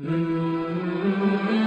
Mm-hmm.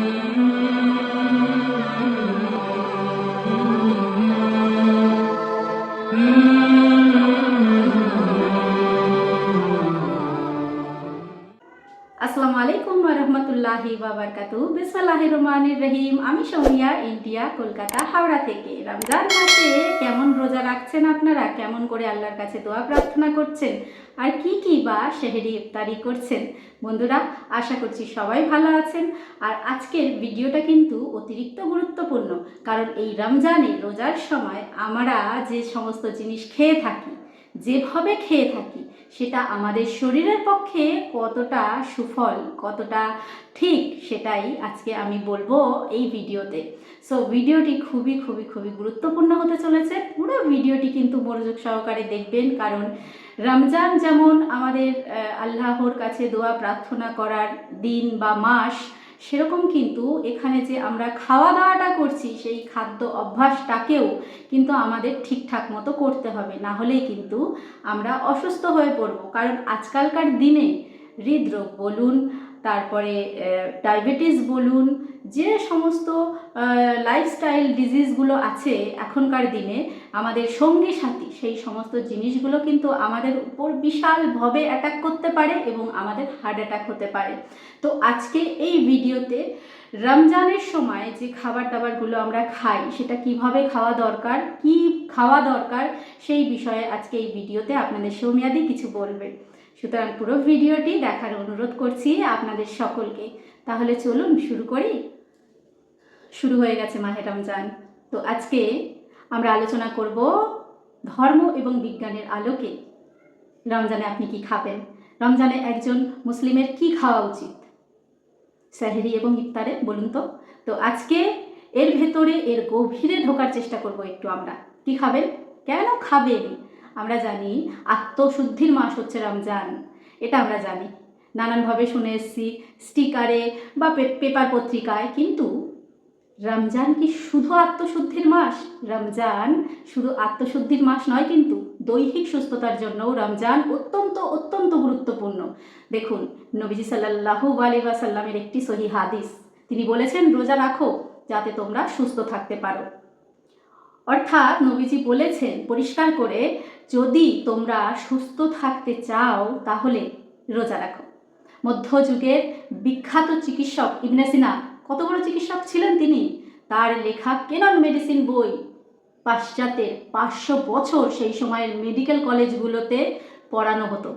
রহমতুল্লাহি বাবারকাতু বিসমিল্লাহির রহমানির রহিম। আমি সৌমিয়া, ইন্ডিয়া, কলকাতা, হাওড়া থেকে। রমজান মাসে কেমন রোজা রাখছেন আপনারা? কেমন করে আল্লাহর কাছে দোয়া প্রার্থনা করছেন? আর কি কি বা সেহেরি ইফতারি করছেন? বন্ধুরা, আশা করছি সবাই ভালো আছেন। আর আজকের ভিডিওটা কিন্তু অতিরিক্ত গুরুত্বপূর্ণ। কারণ এই রমজানে রোজার সময় আমরা যে সমস্ত জিনিস খেয়ে থাকি যেভাবে খেয়ে থাকি, সেটা আমাদের শরীরের পক্ষে কতটা সুফল, কতটা ঠিক সেটাই আজকে আমি বলব এই ভিডিওতে। সো ভিডিওটি খুবই খুবই খুবই গুরুত্বপূর্ণ হতে চলেছে। পুরো ভিডিওটি কিন্তু মনোযোগ সহকারে দেখবেন, কারণ রমজান যেমন আমাদের আল্লাহর কাছে দোয়া প্রার্থনা করার দিন বা মাস সেরকম কিন্তু এখানে যে আমরা খাওয়া দাওয়াটা করছি, সেই খাদ্য অভ্যাসটাকেও কিন্তু আমাদের ঠিকঠাক মতো করতে হবে। না হলেই কিন্তু আমরা অসুস্থ হয়ে পড়ব। কারণ আজকালকার দিনে হৃদরোগ বলুন, তারপরে ডায়াবেটিস বলুন যে সমস্ত লাইফস্টাইল ডিজিজগুলো আছে এখনকার দিনে, আমাদের সঙ্গী সাথী, সেই সমস্ত জিনিসগুলো কিন্তু আমাদের উপর বিশালভাবে অ্যাটাক করতে পারে এবং আমাদের হার্ট অ্যাটাক হতে পারে। তো আজকে এই ভিডিওতে রমজানের সময় যে খাবার দাবারগুলো আমরা খাই, সেটা কীভাবে খাওয়া দরকার, কি খাওয়া দরকার, সেই বিষয়ে আজকে এই ভিডিওতে আপনাদের সৌমিয়াদি কিছু বলবে। সুতরাং পুরো ভিডিওটি দেখার অনুরোধ করছি আপনাদের সকলকে। তাহলে চলুন শুরু করি। শুরু হয়ে গেছে মাহে রমজান। তো আজকে আমরা আলোচনা করব ধর্ম এবং বিজ্ঞানের আলোকে। রমজানে আপনি কি খাবেন? রমজানে একজন মুসলিমের কি খাওয়া উচিত? সাহেরি এবং ইফতারে, বলুন তো। তো আজকে এর ভেতরে, এর গভীরে ঢোকার চেষ্টা করব একটু আমরা। কি খাবেন? কেন খাবেন? আমরা জানি আত্মশুদ্ধির মাস হচ্ছে রমজান। এটা আমরা জানি। নানানভাবে শুনে এসেছি, স্টিকারে বা পেপার পত্রিকায়। কিন্তু রমজান কি শুধু আত্মশুদ্ধির মাস? রমজান শুধু আত্মশুদ্ধির মাস নয়, কিন্তু দৈহিক সুস্থতার জন্যও রমজান অত্যন্ত অত্যন্ত গুরুত্বপূর্ণ। দেখুন, নবীজি সাল্লাহু আলিবাসাল্লামের একটি সহি হাদিস। তিনি বলেছেন, রোজা রাখো যাতে তোমরা সুস্থ থাকতে পারো। অর্থাৎ নবীজি বলেছেন, পরিষ্কার করে, যদি তোমরা সুস্থ থাকতে চাও, তাহলে রোজা রাখো। মধ্যযুগের বিখ্যাত চিকিৎসক ইবনে সিনা কত বড় চিকিৎসক ছিলেন তিনি? তার লেখা কেনন মেডিসিন বই? পাশ্চাত্যে পাঁচশো বছর সেই সময়ের মেডিকেল কলেজগুলোতে পড়ানো হতো।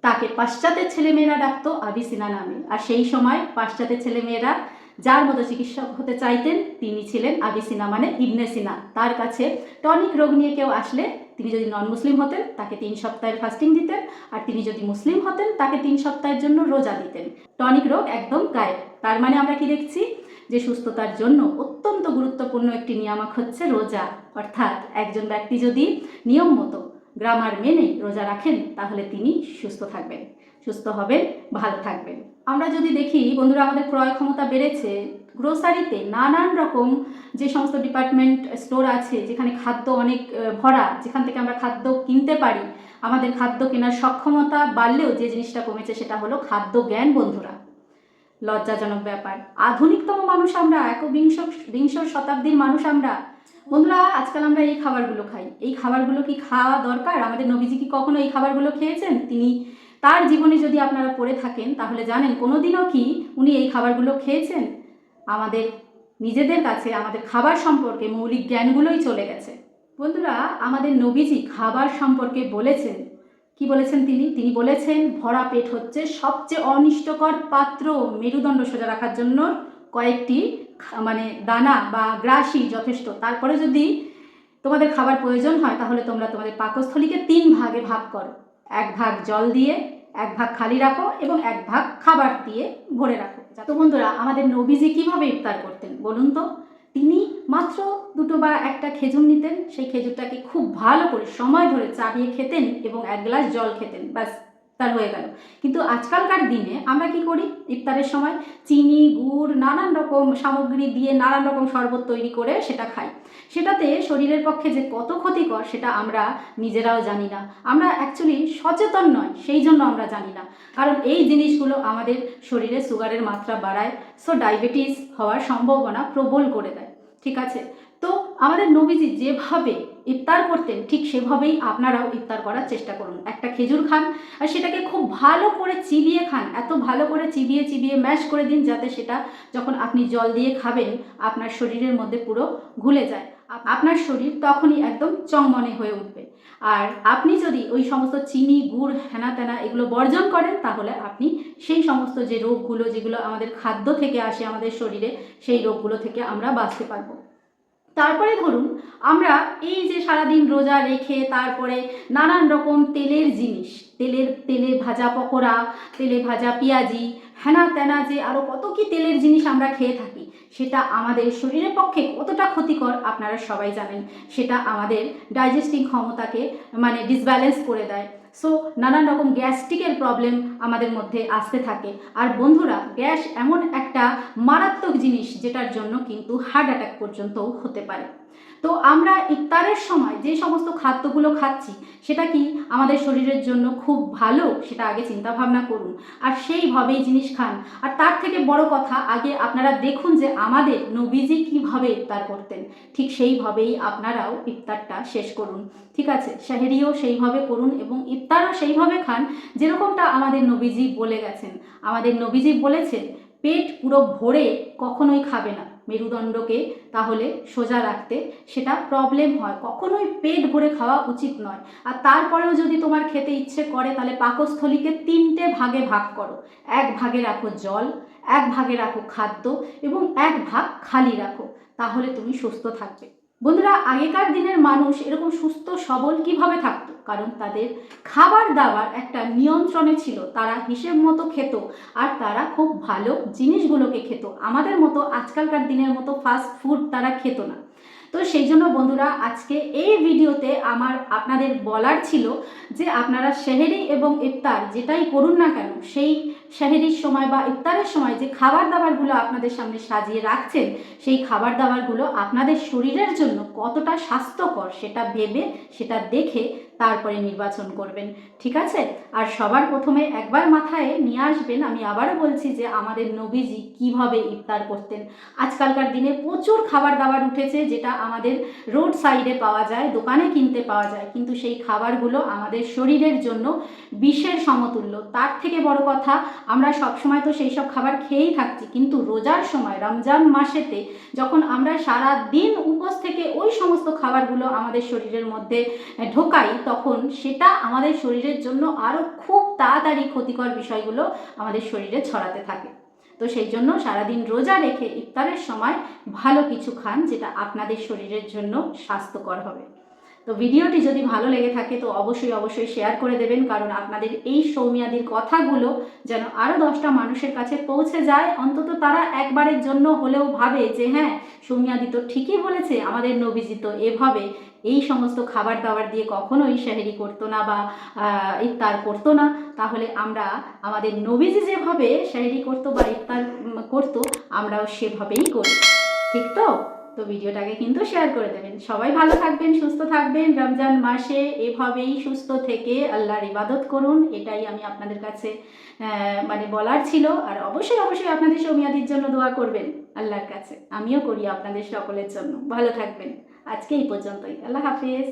তাকে পাশ্চাত্যের ছেলেমেয়েরা ডাকতো আবিসিনা নামে। আর সেই সময় পাশ্চাত্যের ছেলেমেয়েরা যার মতো চিকিৎসক হতে চাইতেন, তিনি ছিলেন আবিসিনা মানে ইবনে সিনা। তার কাছে টনিক রোগ নিয়ে কেউ আসলে তিনি যদি নন মুসলিম হতেন, তাকে তিন সপ্তাহের ফাস্টিং দিতেন, আর তিনি যদি মুসলিম হতেন, তাকে তিন সপ্তাহের জন্য রোজা দিতেন। টনিক রোগ একদম গায়েব। তার মানে আমরা কি দেখছি? যে সুস্থতার জন্য অত্যন্ত গুরুত্বপূর্ণ একটি নিয়ামক হচ্ছে রোজা। অর্থাৎ একজন ব্যক্তি যদি নিয়ম মতো গ্রামার মেনে রোজা রাখেন, তাহলে তিনি সুস্থ থাকবেন, সুস্থ হবেন, ভালো থাকবেন। আমরা যদি দেখি, বন্ধুরা, আমাদের ক্রয় ক্ষমতা বেড়েছে গ্রোসারিতে নানান রকম যে সমস্ত ডিপার্টমেন্ট স্টোর আছে, যেখানে খাদ্য অনেক ভরা, যেখান থেকে আমরা খাদ্য কিনতে পারি, আমাদের খাদ্য কেনার সক্ষমতা বাড়লেও যে জিনিসটা কমেছে সেটা হলো খাদ্য জ্ঞান, বন্ধুরা। লজ্জাজনক ব্যাপার। আধুনিকতম মানুষ আমরা, একবিংশ, বিংশ শতাব্দীর মানুষ আমরা। বন্ধুরা, আজকাল আমরা এই খাবারগুলো খাই। এই খাবারগুলো কি খাওয়া দরকার? আমাদের নবীজি কি কখনো এই খাবারগুলো খেয়েছেন? তিনি তার জীবনে যদি আপনারা পড়ে থাকেন, তাহলে জানেন কোনোদিনও কি উনি এই খাবারগুলো খেয়েছেন? আমাদের নিজেদের কাছে, আমাদের খাবার সম্পর্কে মৌলিক জ্ঞানগুলোই চলে গেছে। বন্ধুরা, আমাদের নবীজি খাবার সম্পর্কে বলেছেন। কি বলেছেন তিনি? তিনি বলেছেন, ভরা পেট হচ্ছে সবচেয়ে অনিষ্টকর পাত্র মেরুদণ্ড সোজা রাখার জন্য কয়েকটি মানে দানা বা গ্রাসই যথেষ্ট। তারপরে যদি তোমাদের খাবার প্রয়োজন হয়, তাহলে তোমরা তোমাদের পাকস্থলীকে তিন ভাগে ভাগ করো। এক ভাগ জল দিয়ে এক ভাগ খালি রাখো এবং এক ভাগ খাবার দিয়ে ভরে রাখো। তো বন্ধুরা, আমাদের নবীজি কীভাবে ইফতার করতেন বলুন তো? তিনি মাত্র দুটো বা একটা খেজুর নিতেন, সেই খেজুরটাকে খুব ভালো করে সময় ধরে চাবিয়ে খেতেন এবং এক গ্লাস জল খেতেন, ব্যাস। তার হয়ে গেল। কিন্তু আজকালকার দিনে আমরা কি করি? ইফতারের সময় চিনি, গুড়, নানান রকম সামগ্রী দিয়ে নানান রকম শরবত তৈরি করে সেটা খাই। সেটাতে শরীরের পক্ষে যে কত ক্ষতিকর সেটা আমরা নিজেরাও জানি না। আমরা অ্যাকচুয়ালি সচেতন নয় সেই জন্য আমরা জানি না। কারণ এই জিনিসগুলো আমাদের শরীরে সুগারের মাত্রা বাড়ায় সো ডায়াবেটিস হওয়ার সম্ভাবনা প্রবল করে দেয়। ঠিক আছে? তো আমাদের নবীজি যেভাবে ইফতার করতেন, ঠিক সেভাবেই আপনারাও ইফতার করার চেষ্টা করুন। একটা খেজুর খান আর সেটাকে খুব ভালো করে চিবিয়ে খান, এত ভালো করে চিবিয়ে চিবিয়ে ম্যাশ করে দিন যাতে সেটা যখন আপনি জল দিয়ে খাবেন, আপনার শরীরের মধ্যে পুরো ঘুলে যায়। আপ- আপনার শরীর তখনই একদম চংমনে হয়ে উঠবে। আর আপনি যদি ওই সমস্ত চিনি, গুড়, হেনা তেনা এগুলো বর্জন করেন, তাহলে আপনি সেই সমস্ত যে রোগগুলো যেগুলো আমাদের খাদ্য থেকে আসে আমাদের শরীরে, সেই রোগগুলো থেকে আমরা বাঁচতে পারব। তারপরে ধরুন, আমরা এই যে সারাদিন রোজা রেখে তারপরে নানান রকম তেলের জিনিস, তেলের, তেলে ভাজা পকোড়া, তেলে ভাজা পেঁয়াজি হ্যানা ত্যানা যে আরও কত কি তেলের জিনিস আমরা খেয়ে থাকি। সেটা আমাদের শরীরের পক্ষে কতটা ক্ষতিকর আপনারা সবাই জানেন। সেটা আমাদের ডাইজেস্টিং ক্ষমতাকে মানে ডিসব্যালেন্স করে দেয়। সো নানান রকম গ্যাস্ট্রিকের প্রবলেম আমাদের মধ্যে আসতে থাকে। আর বন্ধুরা, গ্যাস এমন একটা মারাত্মক জিনিস যেটার জন্য কিন্তু হার্ট অ্যাটাক পর্যন্তও হতে পারে। তো আমরা ইফতারের সময় যে সমস্ত খাদ্যগুলো খাচ্ছি, সেটা কি আমাদের শরীরের জন্য খুব ভালো? সেটা আগে চিন্তা ভাবনা করুন। আর সেইভাবেই জিনিস খান। আর তার থেকে বড় কথা, আগে আপনারা দেখুন যে আমাদের নবীজি কীভাবে ইফতার করতেন। ঠিক সেইভাবেই আপনারাও ইফতারটা শেষ করুন। ঠিক আছে? শাহেরিও সেইভাবে করুন এবং ইফতারও সেইভাবে খান যেরকমটা আমাদের নবীজি বলে গেছেন। আমাদের নবীজি বলেছেন, পেট পুরো ভরে কখনোই খাবে না। মেরুদণ্ডকে তাহলে সোজা রাখতে সেটা প্রবলেম হয়। কখনোই পেট ভরে খাওয়া উচিত নয়। আর তারপরেও যদি তোমার খেতে ইচ্ছে করে, তাহলে পাকস্থলীকে তিনটে ভাগে ভাগ করো। এক ভাগে রাখো জল, এক ভাগে রাখো খাদ্য এবং এক ভাগ খালি রাখো। তাহলে তুমি সুস্থ থাকবে। বন্ধুরা, আগেকার দিনের মানুষ এরকম সুস্থ, সবল কীভাবে থাকতো? কারণ তাদের খাবার দাবার একটা নিয়ন্ত্রণে ছিল। তারা হিসেব মতো খেত আর তারা খুব ভালো জিনিসগুলোকে খেত। আমাদের মতো আজকালকার দিনের মতো ফাস্ট ফুড তারা খেত না। তো সেই জন্য বন্ধুরা, আজকে এই ভিডিওতে আমার আপনাদের বলার ছিল যে আপনারা সেহেরি এবং ইফতার যেটাই করুন না কেন, সেই সেহেরির সময় বা ইফতারের সময় যে খাবার দাবারগুলো আপনাদের সামনে সাজিয়ে রাখছেন, সেই খাবার দাবারগুলো আপনাদের শরীরের জন্য কতটা স্বাস্থ্যকর সেটা ভেবে, সেটা দেখে তারপরে নির্বাচন করবেন, ঠিক আছে? আর সবার প্রথমে একবার মাথায় নিয়ে আসবেন, আমি আবারও বলছি যে আমাদের নবীজি কীভাবে ইফতার করতেন। আজকালকার দিনে প্রচুর খাবার দাবার উঠেছে যেটা আমাদের রোড সাইডে পাওয়া যায়, দোকানে কিনতে পাওয়া যায়। কিন্তু সেই খাবারগুলো আমাদের শরীরের জন্য বিষের সমতুল্য। তার থেকে বড় কথা, আমরা সবসময় তো সেই সব খাবার খেয়েই থাকছি। কিন্তু রোজার সময়, রমজান মাসেতে যখন আমরা সারা দিন উপোস থেকে ওই সমস্ত খাবারগুলো আমাদের শরীরের মধ্যে ঢোকাই তখন সেটা আমাদের শরীরের জন্য আরও খুব তাড়াতাড়ি ক্ষতিকর বিষয়গুলো আমাদের শরীরে ছড়াতে থাকে। তো সেই জন্য সারাদিন রোজা রেখে ইফতারের সময় ভালো কিছু খান, যেটা আপনাদের শরীরের জন্য স্বাস্থ্যকর হবে। তো ভিডিওটি যদি ভালো লেগে থাকে, তো অবশ্যই অবশ্যই শেয়ার করে দেবেন, কারণ আপনাদের এই সৌমিয়াদির কথাগুলো যেন আরও দশটা মানুষের কাছে পৌঁছে যায়। অন্তত তারা একবারের জন্য হলেও ভাবে যে হ্যাঁ সৌমিয়াদি তো ঠিকই বলেছে, আমাদের নবীজি তো এভাবে এই সমস্ত খাবার দাবার দিয়ে কখনোই সেহেরি করতো না বা ইফতার করতো না। তাহলে আমরা আমাদের নবীজি যেভাবে সেহেরি করতো বা ইফতার করতো, আমরাও সেভাবেই করি। ঠিক তো? তো ভিডিওটাকে কিন্তু শেয়ার করে দেবেন। সবাই ভালো থাকবেন, সুস্থ থাকবেন। রমজান মাসে এভাবেই সুস্থ থেকে আল্লাহর ইবাদত করুন, এটাই আমি আপনাদের কাছে মানে বলার ছিল। আর অবশ্যই অবশ্যই আপনাদের সৌমিয়াদির জন্য দোয়া করবেন আল্লাহর কাছে। আমিও করি আপনাদের সকলের জন্য। ভালো থাকবেন। আজকে এই পর্যন্তই। আল্লাহ হাফিজ।